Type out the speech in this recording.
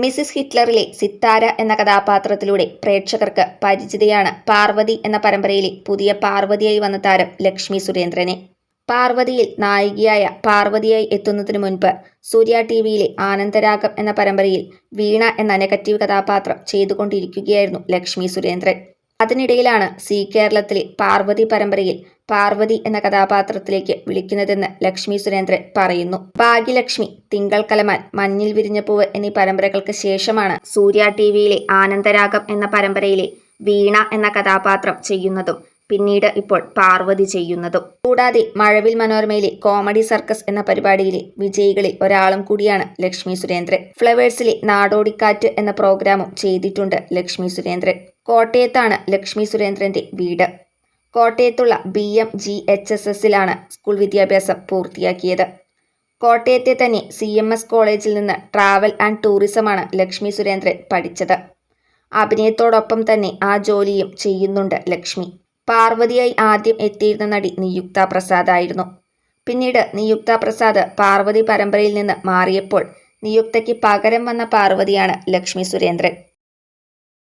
Mrs ഹിറ്റ്ലറിലെ Sithara എന്ന കഥാപാത്രത്തിലൂടെ പ്രേക്ഷകർക്ക് പരിചിതയാണ് പാർവതി എന്ന പരമ്പരയിലെ പുതിയ പാർവതിയായി വന്ന താരം ലക്ഷ്മി സുരേന്ദ്രനെ. പാർവതിയിൽ നായികയായ പാർവതിയായി എത്തുന്നതിനു മുൻപ് സൂര്യ ടി വിയിലെ ആനന്ദരാഗം എന്ന പരമ്പരയിൽ വീണ എന്ന നെഗറ്റീവ് കഥാപാത്രം ചെയ്തുകൊണ്ടിരിക്കുകയായിരുന്നു ലക്ഷ്മി സുരേന്ദ്രൻ. അതിനിടയിലാണ് സി കേരളത്തിലെ പാർവതി പരമ്പരയിൽ പാർവതി എന്ന കഥാപാത്രത്തിലേക്ക് വിളിക്കുന്നതെന്ന് ലക്ഷ്മി സുരേന്ദ്രൻ പറയുന്നു. ഭാഗ്യലക്ഷ്മി തിങ്കൾ കലമാൻ മഞ്ഞിൽ വിരിഞ്ഞ പൂവ് എന്നീ പരമ്പരകൾക്ക് ശേഷമാണ് സൂര്യ ടി വിയിലെ ആനന്ദരാഗം എന്ന പരമ്പരയിലെ വീണ എന്ന കഥാപാത്രം ചെയ്യുന്നതും പിന്നീട് ഇപ്പോൾ പാർവതി ചെയ്യുന്നതും. കൂടാതെ മഴവിൽ മനോരമയിലെ കോമഡി സർക്കസ് എന്ന പരിപാടിയിലെ വിജയികളിൽ ഒരാളും കൂടിയാണ് ലക്ഷ്മി സുരേന്ദ്രൻ. ഫ്ലവേഴ്സിലെ നാടോടിക്കാറ്റ് എന്ന പ്രോഗ്രാമും ചെയ്തിട്ടുണ്ട് ലക്ഷ്മി സുരേന്ദ്രൻ. കോട്ടയത്താണ് ലക്ഷ്മി സുരേന്ദ്രന്റെ വീട്. കോട്ടയത്തുള്ള B M G H S എസിലാണ് school വിദ്യാഭ്യാസം പൂർത്തിയാക്കിയത്. കോട്ടയത്തെ തന്നെ സി എം എസ് കോളേജിൽ നിന്ന് ട്രാവൽ ആൻഡ് ടൂറിസമാണ് ലക്ഷ്മി സുരേന്ദ്രൻ പഠിച്ചത്. അഭിനയത്തോടൊപ്പം തന്നെ ആ ജോലിയും ചെയ്യുന്നുണ്ട് ലക്ഷ്മി. പാർവതിയായി ആദ്യം എത്തിയിരുന്ന നടി നിയുക്ത പ്രസാദ് ആയിരുന്നു പിന്നീട് നിയുക്ത പ്രസാദ് പാർവതി പരമ്പരയിൽ നിന്ന് മാറിയപ്പോൾ നിയുക്തയ്ക്ക് പകരം വന്ന പാർവതിയാണ് ലക്ഷ്മി സുരേന്ദ്രൻ.